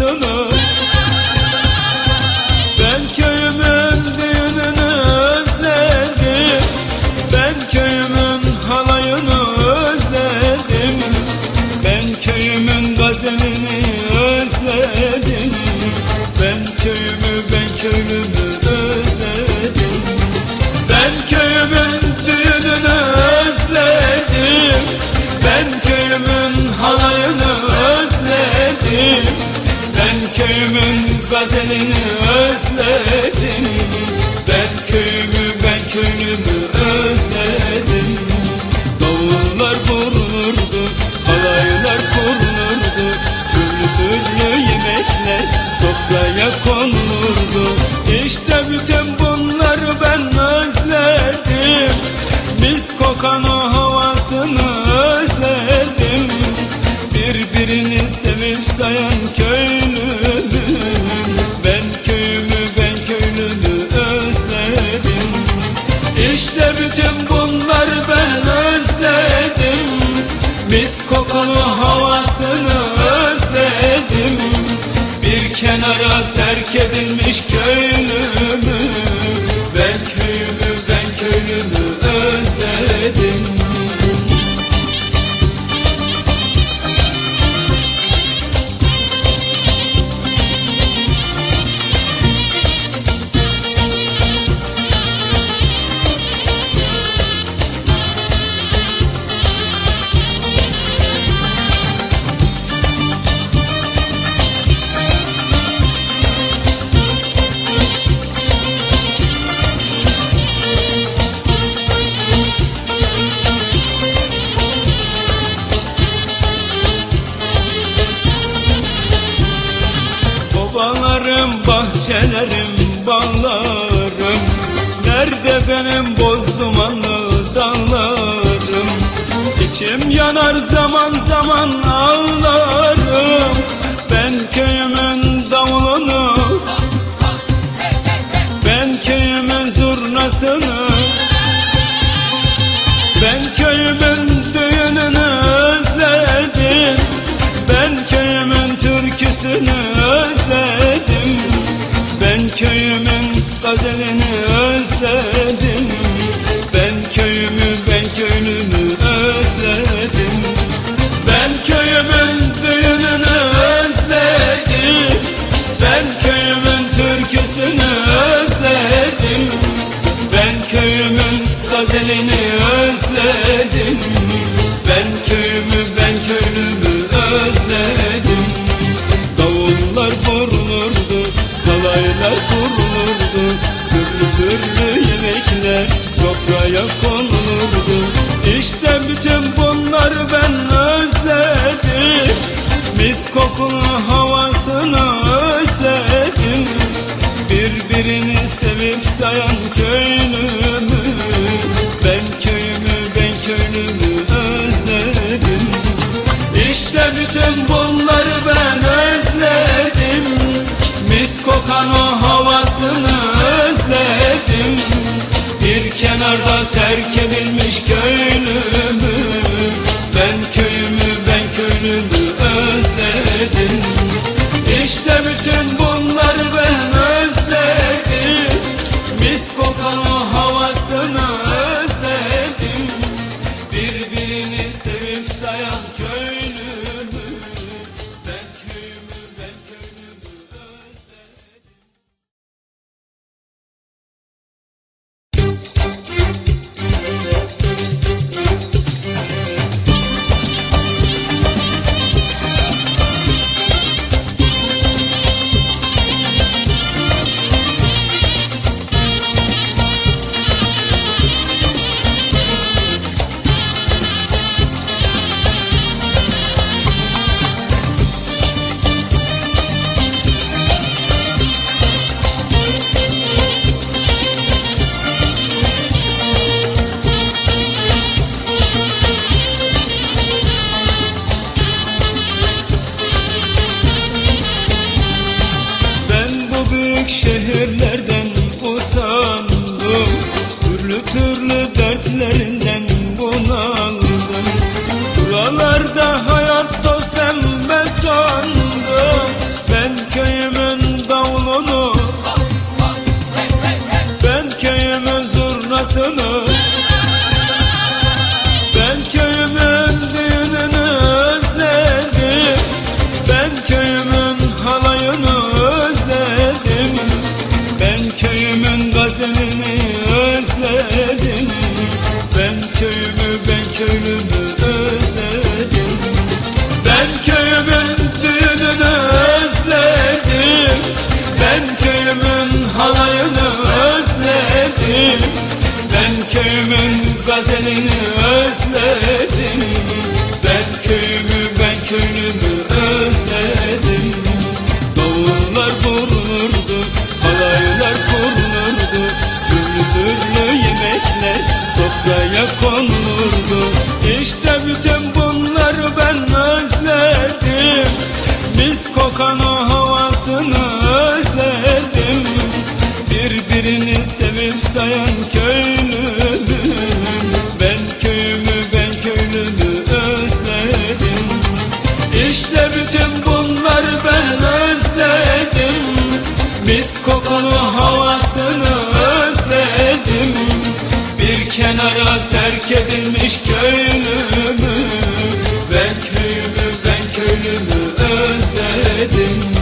havasını Kokan o havasını özledim. Birbirini sevip sayan köylümü Ben köyümü ben köylümü özledim. İşte bütün bunları ben özledim. Mis kokulu havasını özledim. Bir kenara terk edilmiş köylümü Ben köyümü ben köylümü özledim bahçelerim, bağlarım. Nerede benim boz dumanlı dallarım? İçim yanar zaman zaman ağlarım. Ben köyümün davulunu Ben köyümün zurnasını Ben köyümün düğününü özledim. Ben köyümün türküsünü özledim köyümün gazelini özledim sofraya konulurdu İşte bütün bunları ben özledim. Mis kokulu havasını özledim. Birbirini sevip sayan köylümü Ben köyümü ben köylümü özledim. İşte bütün bunları terk edilmiş köylümü bu o havasını özledim. Birbirini sevip sayan köylümü Ben köyümü ben köylümü özledim. İşte bütün bunları ben özledim. Mis kokulu havasını özledim. Bir kenara terk edilmiş köylümü Ben köyümü ben köylümü özledim Ovalarım,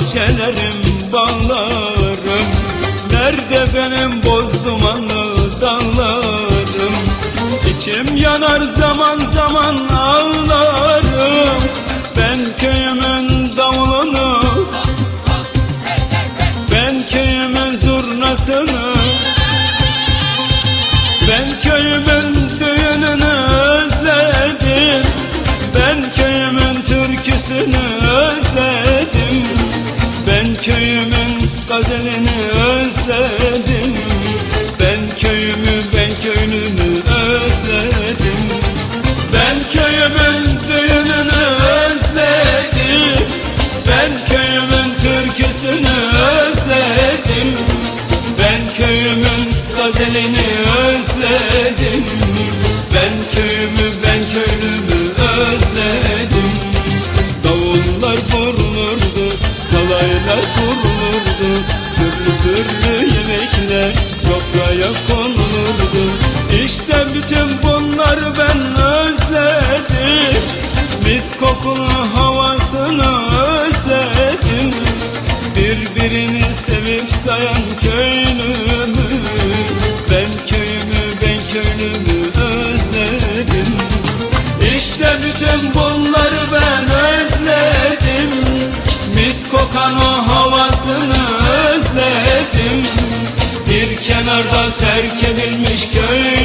bahçelerim, bağlarım Nerede benim boz dumanlı dallarım? İçim yanar zaman zaman ağlarım. Ben köyümün davulunu Ben köyümün zurnasını ben köyümün düğününü özledim. Ben köyümün türküsünü köyümün gazelini özledim. Ben köyümü ben köylümü özledim. Ben köyümün düğününü özledim. Ben köyümün türküsünü konulurdu. İşte bütün Kenarda terk edilmiş köylümü